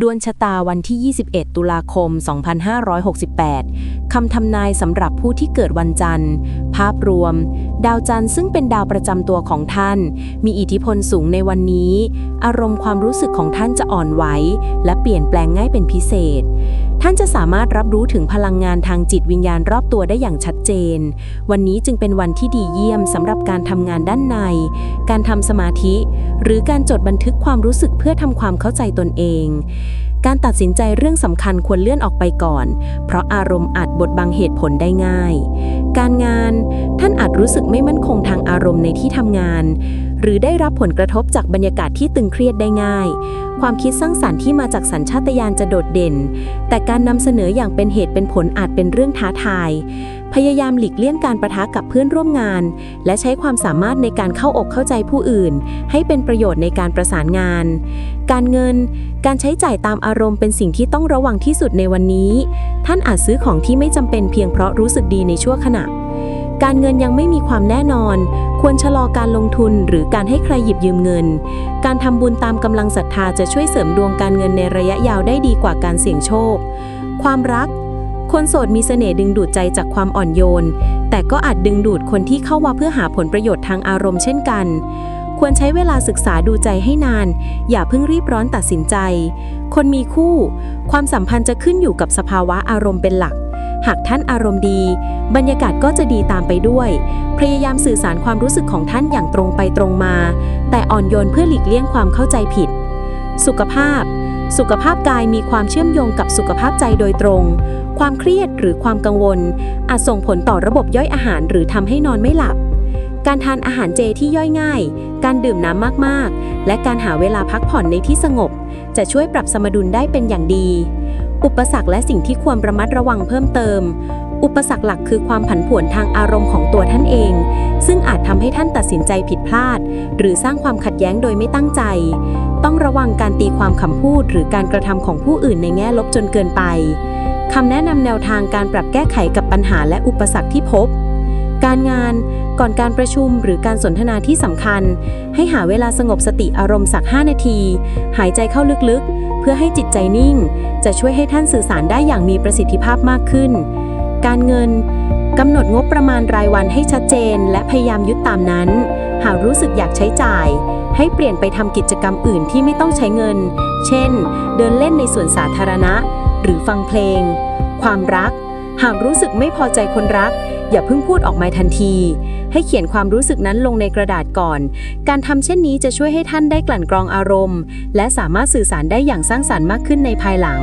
ดวงชะตาวันที่ 21 ตุลาคม 2568 คำทำนายสำหรับผู้ที่เกิดวันจันทร์ภาพรวม ดาวจันทร์ซึ่งเป็นดาวประจำตัวของท่าน มีอิทธิพลสูงในวันนี้ อารมณ์ความรู้สึกของท่านจะอ่อนไหวและเปลี่ยนแปลงง่ายเป็นพิเศษ ท่านจะสามารถรับรู้ถึงพลังงานทางจิตวิญญาณรอบตัวได้อย่างชัดเจน วันนี้จึงเป็นวันที่ดีเยี่ยมสำหรับการทำงานด้านใน การทำสมาธิ หรือการจดบันทึกความรู้สึกเพื่อทำความเข้าใจตนเอง การตัดสินใจเรื่องสำคัญควรเลื่อนออกไปก่อน เพราะอารมณ์อาจบดบังเหตุผลได้ง่าย การงาน ท่านอาจรู้สึกไม่มั่นคงทางอารมณ์ในที่ทำงาน หรือได้รับผลกระทบจากบรรยากาศที่ตึงเครียดได้ง่าย ความคิดสร้างสรรค์ที่มาจากสัญชาตญาณจะโดดเด่น แต่การนำเสนออย่างเป็นเหตุเป็นผลอาจเป็นเรื่องท้าทาย พยายามหลีกเลี่ยงการประทะกับเพื่อนร่วมงาน และใช้ความสามารถในการเข้าอกเข้าใจผู้อื่น ให้เป็นประโยชน์ในการประสานงาน การเงิน การใช้จ่ายตามอารมณ์เป็นสิ่งที่ต้องระวังที่สุดในวันนี้ ท่านอาจซื้อของที่ไม่จำเป็นเพียงเพราะรู้สึกดีในชั่วขณะ การเงินยังไม่มีความแน่นอน ควรชะลอการลงทุนหรือการให้ใครหยิบยืมเงิน การทำบุญตามกำลังศรัทธาจะช่วยเสริมดวงการเงินในระยะยาวได้ดีกว่าการเสี่ยงโชค ความรัก คนโสดมีเสน่ห์ดึงดูดใจจากความอ่อนโยน แต่ก็อาจดึงดูดคนที่เข้ามาเพื่อหาผลประโยชน์ทางอารมณ์เช่นกัน ควรใช้เวลาศึกษาดูใจให้นาน อย่าเพิ่งรีบร้อนตัดสินใจ คนมีคู่ ความสัมพันธ์จะขึ้นอยู่กับสภาวะอารมณ์เป็นหลัก หากท่านอารมณ์ดี บรรยากาศก็จะดีตามไปด้วย พยายามสื่อสารความรู้สึกของท่านอย่างตรงไปตรงมา แต่อ่อนโยนเพื่อหลีกเลี่ยงความเข้าใจผิด สุขภาพ สุขภาพกายมีความเชื่อมโยงกับสุขภาพใจโดยตรง ความเครียดหรือความกังวล อาจส่งผลต่อระบบย่อยอาหารหรือทำให้นอนไม่หลับการทานอาหารเจที่ย่อยง่าย การดื่มน้ำมากๆ และการหาเวลาพักผ่อนในที่สงบ จะช่วยปรับสมดุลได้เป็นอย่างดี อุปสรรคและสิ่งที่ควรระมัดระวังเพิ่มเติม อุปสรรคหลักคือความผันผวนทางอารมณ์ของตัวท่านเอง ซึ่งอาจทำให้ท่านตัดสินใจผิดพลาด หรือสร้างความขัดแย้งโดยไม่ตั้งใจ ต้องระวังการตีความคำพูด หรือการกระทำของผู้อื่นในแง่ลบจนเกินไปคำแนะนำแนวทางการปรับแก้ไขกับปัญหาและอุปสรรคที่พบ การงาน ก่อนการประชุมหรือการสนทนาที่สำคัญ ให้หาเวลาสงบสติอารมณ์สัก 5 นาที หายใจเข้าลึกๆ เพื่อให้จิตใจนิ่ง จะช่วยให้ท่านสื่อสารได้อย่างมีประสิทธิภาพมากขึ้น การเงินกำหนดงบประมาณรายวันให้ชัดเจน และพยายามยึดตามนั้น หากรู้สึกอยากใช้จ่าย ให้เปลี่ยนไปทำกิจกรรมอื่นที่ไม่ต้องใช้เงิน เช่น เดินเล่นในสวนสาธารณะ หรือฟังเพลง ความรัก หากรู้สึกไม่พอใจคนรัก อย่าเพิ่งพูดออกมาทันที ให้เขียนความรู้สึกนั้นลงในกระดาษก่อน การทำเช่นนี้จะช่วยให้ท่านได้กลั่นกรองอารมณ์ และสามารถสื่อสารได้อย่างสร้างสรรค์มากขึ้นในภายหลัง